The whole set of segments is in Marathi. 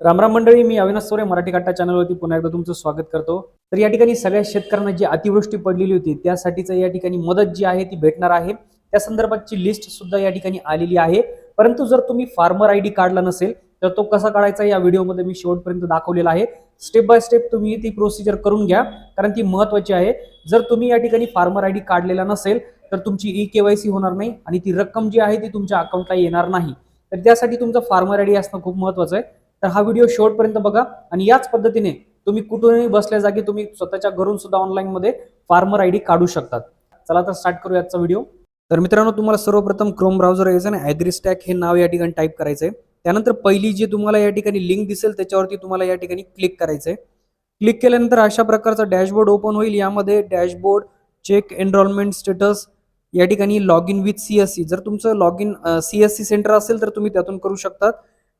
रामराम मंडळी मी अविनाश सोरे मराठी कट्टा चॅनलवरती पुन्हा एकदा तुमचं स्वागत करतो. तर या ठिकाणी सगळ्या शेतकऱ्यांना जी अतिवृष्टी पडलेली होती त्यासाठीचं या ठिकाणी मदत जी आहे ती भेटणार आहे. त्या संदर्भातची लिस्ट सुद्धा या ठिकाणी आलेली आहे. परंतु जर तुम्ही फार्मर आय डी काढला नसेल तर तो कसा काढायचा या व्हिडिओमध्ये मी शेवटपर्यंत दाखवलेला आहे. स्टेप बाय स्टेप तुम्ही ती प्रोसिजर करून घ्या कारण ती महत्वाची आहे. जर तुम्ही या ठिकाणी फार्मर आय डी काढलेला नसेल तर तुमची ई केवायसी होणार नाही आणि ती रक्कम जी आहे ती तुमच्या अकाउंटला येणार नाही. तर त्यासाठी तुमचं फार्मर आय डी असणं खूप महत्वाचं आहे. तर हा व्हिडिओ शेवटपर्यंत बघा. आणि याच पद्धतीने तुम्ही कुठूनही बसल्या जागी तुम्ही स्वतःच्या घरून सुद्धा ऑनलाईन मध्ये फार्मर आय डी काढू शकतात. चला तर स्टार्ट करू याचा व्हिडिओ तर मित्रांनो तुम्हाला सर्वप्रथम क्रोम ब्राउझर यायचं आणि ॲग्रिस्टॅक हे नाव या ठिकाणी टाईप करायचं आहे. त्यानंतर पहिली जी तुम्हाला या ठिकाणी लिंक दिसेल त्याच्यावरती तुम्हाला या ठिकाणी क्लिक करायचं आहे. क्लिक केल्यानंतर अशा प्रकारचा डॅशबोर्ड ओपन होईल. यामध्ये डॅशबोर्ड चेक एनरोलमेंट स्टेटस या ठिकाणी log in with C S C जर तुमचं log in C S C centre असेल तर तुम्ही त्यातून करू शकतात.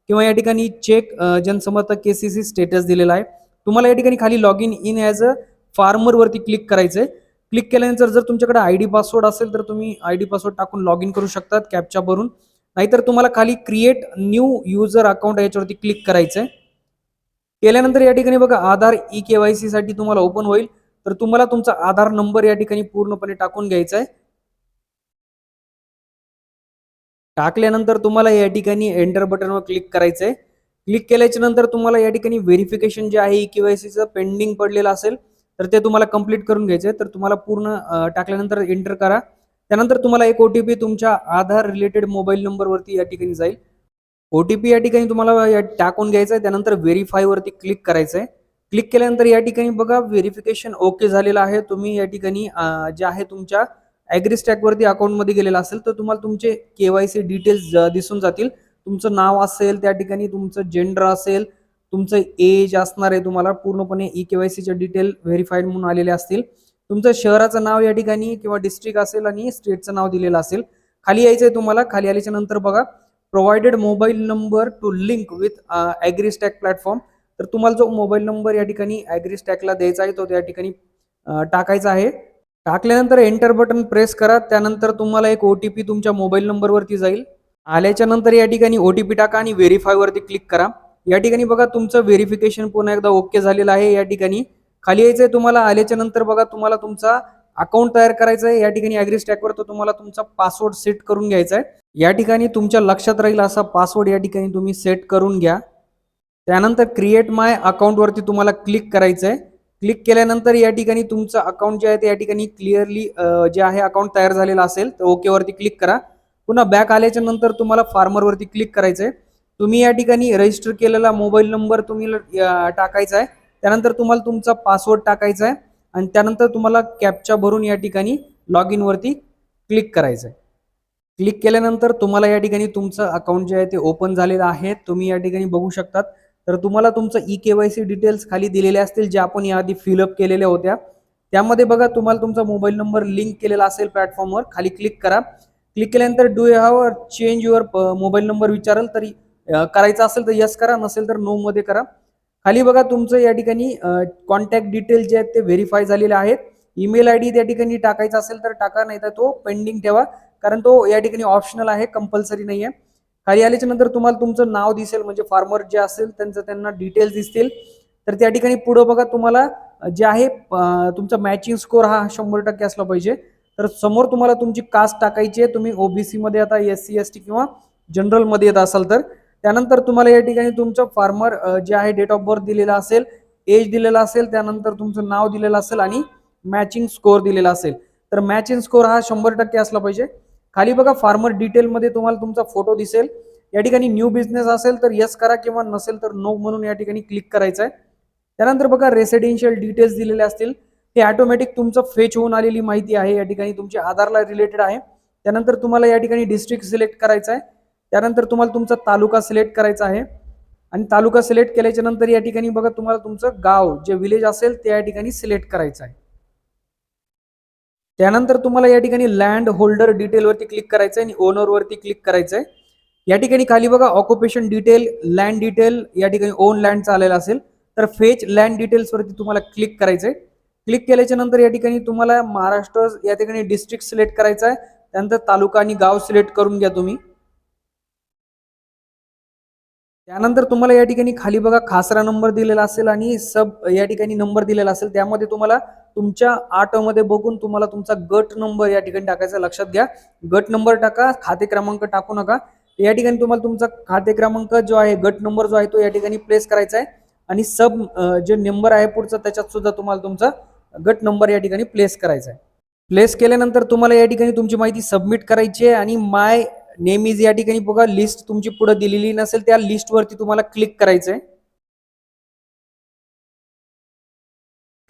किंवा या ठिकाणी चेक जनसमर्थक के सी सी स्टेटस दिलेला आहे. तुम्हाला या ठिकाणी खाली log in in as a फार्मरवरती click करायचं आहे क्लिक केल्यानंतर जर तुमच्याकडे आय डी पासवर्ड असेल तर तुम्ही आय डी पासवर्ड टाकून लॉग इन करू शकतात कॅपच्या भरून नाहीतर तुम्हाला खाली क्रिएट न्यू युजर अकाउंट याच्यावरती क्लिक करायचं आहे केल्यानंतर या ठिकाणी बघा Aadhaar e K Y C साठी तुम्हाला ओपन होईल. तर तुम्हाला तुमचा आधार नंबर या ठिकाणी पूर्णपणे टाकून घ्यायचा आहे टाकल्यानंतर तुम्हाला या ठिकाणी एंटर बटनवर क्लिक करायचं आहे क्लिक केल्याच्यानंतर तुम्हाला या ठिकाणी व्हेरिफिकेशन जे आहे ई केवायसीचं पेंडिंग पडलेलं असेल तर ते तुम्हाला कंप्लीट करून घ्यायचं आहे तर तुम्हाला पूर्ण टाकल्यानंतर एंटर करा. त्यानंतर तुम्हाला एक ओ टी पी तुमच्या आधार रिलेटेड मोबाईल नंबरवरती या ठिकाणी जाईल. ओ टी पी या ठिकाणी तुम्हाला या टाकून घ्यायचं आहे त्यानंतर व्हेरीफायवरती क्लिक करायचं आहे क्लिक केल्यानंतर या ठिकाणी बघा व्हेरिफिकेशन ओके झालेलं आहे. तुम्ही या ठिकाणी जे आहे तुमच्या ॲग्रीस्टॅकवरती अकाउंटमध्ये गेलेला असेल तर तुम्हाला तुमचे केवायसी डिटेल्स दिसून जातील. तुमचं नाव असेल त्या ठिकाणी तुमचं जेंडर असेल तुमचं एज असणार आहे तुम्हाला पूर्णपणे ई केवायसीचे डिटेल व्हेरीफाईड म्हणून आलेले असतील. तुमचं शहराचं नाव या ठिकाणी किंवा डिस्ट्रिक्ट असेल आणि स्टेटचं नाव दिलेलं असेल. खाली यायचं आहे तुम्हाला खाली आल्याच्यानंतर बघा. Provided mobile number to link with AgriStack platform तर तुम्हाला जो मोबाईल नंबर या ठिकाणी ॲग्रीस्टॅकला द्यायचा आहे तो त्या ठिकाणी टाकायचा आहे. टाकल्यानंतर एंटर बटन प्रेस करा. त्यानंतर तुम्हाला एक ओ टी पी तुमच्या मोबाईल नंबरवरती जाईल. आल्याच्यानंतर या ठिकाणी ओ टी पी टाका आणि व्हेरीफायवरती क्लिक करा. या ठिकाणी बघा तुमचं व्हेरिफिकेशन पुन्हा एकदा ओके झालेलं आहे. या ठिकाणी खाली यायचं आहे तुम्हाला. आल्याच्यानंतर बघा तुम्हाला तुमचा अकाउंट तयार करायचं आहे या ठिकाणी ॲग्रिस्टॅकवर तर तुम्हाला तुमचा पासवर्ड सेट करून घ्यायचा आहे या ठिकाणी तुमच्या लक्षात राहील असा पासवर्ड या ठिकाणी तुम्ही सेट करून घ्या. त्यानंतर क्रिएट माय अकाउंटवरती तुम्हाला क्लिक करायचं आहे क्लिक केल्यानंतर या ठिकाणी तुमचं अकाउंट जे आहे ते या ठिकाणी क्लिअरली जे आहे अकाउंट तयार झालेलं असेल तर ओके वरती क्लिक करा. पुन्हा बॅक आल्याच्यानंतर तुम्हाला फार्मरवरती क्लिक करायचं आहे. तुम्ही या ठिकाणी रजिस्टर केलेला मोबाईल नंबर तुम्ही टाकायचा आहे. त्यानंतर तुम्हाला तुमचा पासवर्ड टाकायचा आहे. आणि त्यानंतर तुम्हाला कॅपच्या भरून या ठिकाणी लॉग इनवरती क्लिक करायचं आहे. क्लिक केल्यानंतर तुम्हाला या ठिकाणी तुमचं अकाउंट जे आहे ते ओपन झालेलं आहे. तुम्ही या ठिकाणी बघू शकतात. तर तुम्हाला तुमचं e K Y C details खाली दिलेले असतील जे आपण याआधी फिलअप केलेल्या होत्या. त्यामध्ये बघा तुम्हाला तुमचा मोबाईल नंबर लिंक केलेला असेल प्लॅटफॉर्मवर खाली क्लिक करा. क्लिक केल्यानंतर do you have change your mobile number विचाराल तरी करायचा करायचं असेल तर यस करा नसेल तर नो मध्ये करा. खाली बघा तुमचं या ठिकाणी uh, कॉन्टॅक्ट डिटेल जे आहेत ते व्हेरीफाय झालेले आहेत. ईमेल आय डी त्या ठिकाणी टाकायचा असेल तर टाका नाही तर तो पेंडिंग ठेवा. कारण तो या ठिकाणी ऑप्शनल आहे कंपल्सरी नाही आहे खाली आल्याच्यानंतर तुम्हाला तुमचं नाव दिसेल म्हणजे फार्मर जे असेल त्यांचं त्यांना डिटेल्स दिसतील. तर त्या ठिकाणी पुढं बघा तुम्हाला जे आहे तुमचा मॅचिंग स्कोर हा शंभर टक्के असला पाहिजे. तर समोर तुम्हाला तुमची कास्ट टाकायची आहे. तुम्ही ओबीसी मध्ये आता एस सी एस टी किंवा जनरलमध्ये येत असाल तर. त्यानंतर तुम्हाला या ठिकाणी तुमचं फार्मर जे आहे डेट ऑफ बर्थ दिलेला असेल एज दिलेला असेल त्यानंतर तुमचं नाव दिलेलं असेल आणि मॅचिंग स्कोर दिलेला असेल. तर मॅचिंग स्कोर हा शंभर टक्के असला पाहिजे. खाली बघा फार्मर डिटेलमध्ये तुम्हाला तुमचा फोटो दिसेल. या ठिकाणी न्यू बिझनेस असेल तर यस करा किंवा नसेल तर नो म्हणून या ठिकाणी क्लिक करायचं आहे. त्यानंतर बघा रेसिडेन्शियल डिटेल्स दिलेले असतील. हे ऑटोमॅटिक तुमचं फेच होऊन आलेली माहिती आहे. या ठिकाणी तुमच्या आधारला रिलेटेड आहे. त्यानंतर तुम्हाला या ठिकाणी डिस्ट्रिक्ट सिलेक्ट करायचं आहे. त्यानंतर तुम्हाला तुमचा तालुका सिलेक्ट करायचा आहे. आणि तालुका सिलेक्ट केल्याच्यानंतर या ठिकाणी बघा तुम्हाला तुमचं गाव जे विलेज असेल ते या ठिकाणी सिलेक्ट करायचं आहे. त्यानंतर तुम्हाला या ठिकाणी लँड होल्डर डिटेलवरती क्लिक करायचं आहे आणि ओनरवरती क्लिक करायचं आहे या ठिकाणी खाली बघा ऑक्युपेशन डिटेल लँड डिटेल या ठिकाणी ओन लँड आलेला असेल तर फेच लँड डिटेल्सवरती तुम्हाला क्लिक करायचं आहे क्लिक केल्याच्यानंतर या ठिकाणी तुम्हाला महाराष्ट्र या ठिकाणी डिस्ट्रिक्ट सिलेक्ट करायचा आहे त्यानंतर तालुका आणि गाव सिलेक्ट करून घ्या तुम्ही. त्यानंतर तुम्हाला या ठिकाणी खाली बघा खासरा नंबर दिलेला असेल आणि सब या ठिकाणी नंबर दिलेला असेल त्यामध्ये तुम्हाला तुमच्या ऑटोमध्ये बघून तुम्हाला तुमचा गट नंबर या ठिकाणी टाकायचा लक्षात घ्या. गट नंबर टाका खाते क्रमांक टाकू नका. या ठिकाणी तुम्हाला तुमचा खाते क्रमांक जो आहे गट नंबर जो आहे तो या ठिकाणी प्लेस करायचा आहे. आणि सब जे नंबर आहे पुढचा त्याच्यात सुद्धा तुम्हाला तुमचा गट नंबर या ठिकाणी प्लेस करायचा आहे. प्लेस केल्यानंतर तुम्हाला या ठिकाणी तुमची माहिती सबमिट करायची आहे आणि माय नेम इज या ठिकाणी बघा लिस्ट तुमची पुढे दिलेली नसेल त्या लिस्टवरती तुम्हाला क्लिक करायचं आहे.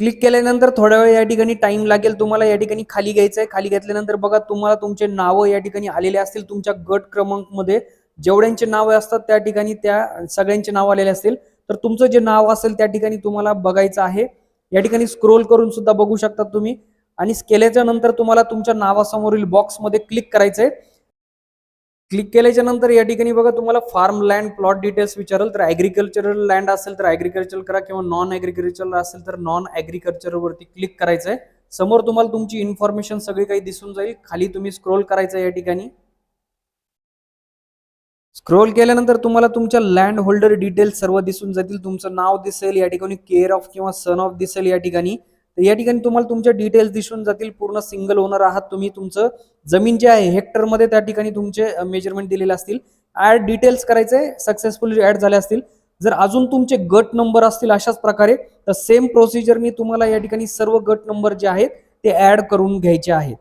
क्लिक केल्यानंतर थोड्या वेळ या ठिकाणी टाइम लागेल. तुम्हाला या ठिकाणी खाली घ्यायचं आहे खाली घेतल्यानंतर बघा तुम्हाला तुमचे नावं या ठिकाणी आलेले असतील. तुमच्या गट क्रमांकमध्ये जेवढ्यांचे नावं असतात त्या ठिकाणी त्या सगळ्यांचे नाव आलेले असतील. तर तुमचं जे नाव असेल त्या ठिकाणी तुम्हाला बघायचं आहे. या ठिकाणी स्क्रोल करून सुद्धा बघू शकता तुम्ही. आणि केल्याच्यानंतर तुम्हाला तुमच्या नावासमोरील बॉक्समध्ये क्लिक करायचं आहे क्लिक केल्याच्यानंतर या ठिकाणी बघा तुम्हाला फार्म लँड प्लॉट डिटेल्स विचारेल तर ऍग्रिकल्चरल लँड असेल तर ऍग्रिकल्चर करा किंवा नॉन ॲग्रिकल्चर असेल तर नॉन ऍग्रिकल्चर वरती क्लिक करायचंय. समोर तुम्हाला तुमची इन्फॉर्मेशन सगळी काही दिसून जाईल. खाली तुम्ही स्क्रोल करायचं या ठिकाणी. स्क्रोल केल्यानंतर तुम्हाला तुमच्या लँड होल्डर डिटेल्स सर्व दिसून जातील. तुमचं नाव दिसेल या ठिकाणी केअर ऑफ किंवा सन ऑफ दिसेल या ठिकाणी. तर या ठिकाणी तुम्हाला तुमच्या डिटेल्स दिसून जातील. पूर्ण सिंगल ओनर आहात तुम्ही. तुमचं जमीन जे आहे हेक्टरमध्ये त्या ठिकाणी तुमचे मेजरमेंट दिलेले असतील. ऍड डिटेल्स करायचे सक्सेसफुली ऍड झाले असतील. जर अजून तुमचे गट नंबर असतील अशाच प्रकारे तर सेम प्रोसिजरनी तुम्हाला या ठिकाणी सर्व गट नंबर जे आहेत ते ऍड करून घ्यायचे आहेत.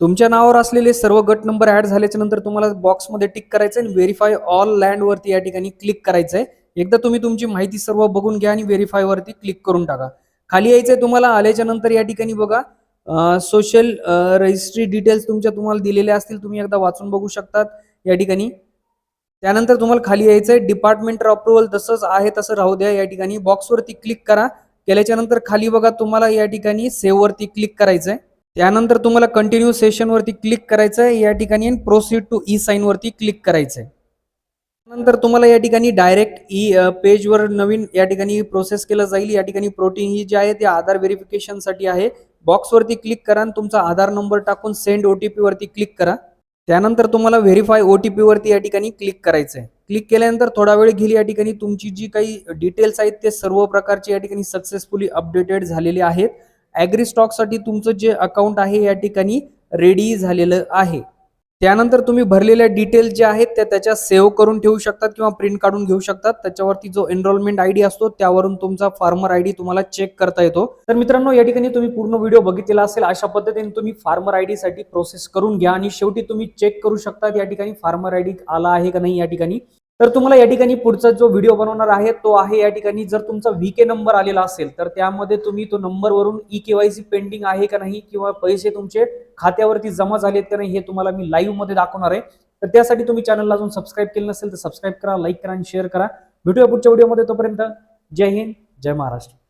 तुमच्या नावावर असलेले सर्व गट नंबर ऍड झाल्याच्यानंतर तुम्हाला बॉक्समध्ये टिक करायचं आणि व्हेरीफाय ऑल लँड वरती या ठिकाणी क्लिक करायचं आहे. एकदा तुम्ही तुमची माहिती सर्व बघून घ्या आणि व्हेरीफाय वरती क्लिक करून टाका. खाली यायचंय तुम्हाला आल्याच्यानंतर या ठिकाणी बघा. सोशल रजिस्ट्री डिटेल्स तुमच्या तुम्हाला दिलेल्या असतील तुम्ही एकदा वाचून बघू शकतात या ठिकाणी. त्यानंतर तुम्हाला खाली यायचंय डिपार्टमेंट अप्रुव्हल तसंच आहे तसं राहू द्या या ठिकाणी. बॉक्सवरती क्लिक करा. केल्याच्यानंतर खाली बघा तुम्हाला या ठिकाणी सेव्हवरती क्लिक क्लिक करायचंय. त्यानंतर तुम्हाला कंटिन्यू सेशनवरती क्लिक करायचं आहे या ठिकाणी प्रोसीड टू ई साईनवरती क्लिक करायचं आहे नंतर तुम्हाला या ठिकाणी डायरेक्ट ई पेजवर नवीन या ठिकाणी प्रोसेस केलं जाईल. या ठिकाणी प्रोटीन ही जी आहे ते आधार व्हेरिफिकेशनसाठी आहे. बॉक्सवरती क्लिक करा आणि तुमचा आधार नंबर टाकून सेंड ओ टी वरती क्लिक करा. त्यानंतर तुम्हाला व्हेरीफाय ओ टी वरती या ठिकाणी क्लिक करायचं आहे क्लिक केल्यानंतर थोडा वेळ घेईल या ठिकाणी. तुमची जी काही डिटेल्स आहेत ते सर्व प्रकारचे या ठिकाणी सक्सेसफुली अपडेटेड झालेले आहेत. ॲग्री स्टॉकसाठी तुमचं जे अकाउंट आहे या ठिकाणी रेडी झालेलं आहे. त्यानंतर तुम्ही भरलेल्या डिटेल्स जे आहेत त्या त्याच्या सेव्ह करून ठेवू शकतात किंवा प्रिंट काढून घेऊ शकतात. त्याच्यावरती जो एनरोलमेंट आयडी असतो त्यावरून तुमचा फार्मर आयडी तुम्हाला चेक करता येतो. तर मित्रांनो या ठिकाणी तुम्ही पूर्ण व्हिडिओ बघितलेला असेल अशा पद्धतीने तुम्ही फार्मर आयडी साठी प्रोसेस करून घ्या आणि शेवटी तुम्ही चेक करू शकता या ठिकाणी फार्मर आयडी आला आहे का नाही या ठिकाणी. तर तुम्हाला या ठिकाणी पुढचा जो व्हिडिओ बनवणार आहे तो आहे या ठिकाणी जर तुमचा व्हीके नंबर आलेला असेल तर त्यामध्ये तुम्ही तो नंबर वरून ई केवायसी पेंडिंग आहे का नाही किंवा पैसे तुमचे खात्यावरती जमा झालेत का नाही हे तुम्हाला मी लाईव्हमध्ये दाखवणार आहे. तर त्यासाठी तुम्ही चॅनलला अजून सबस्क्राईब केलं नसेल तर सबस्क्राईब करा लाईक करा आणि शेअर करा. भेटूया पुढच्या व्हिडिओमध्ये तोपर्यंत. जय हिंद जय महाराष्ट्र.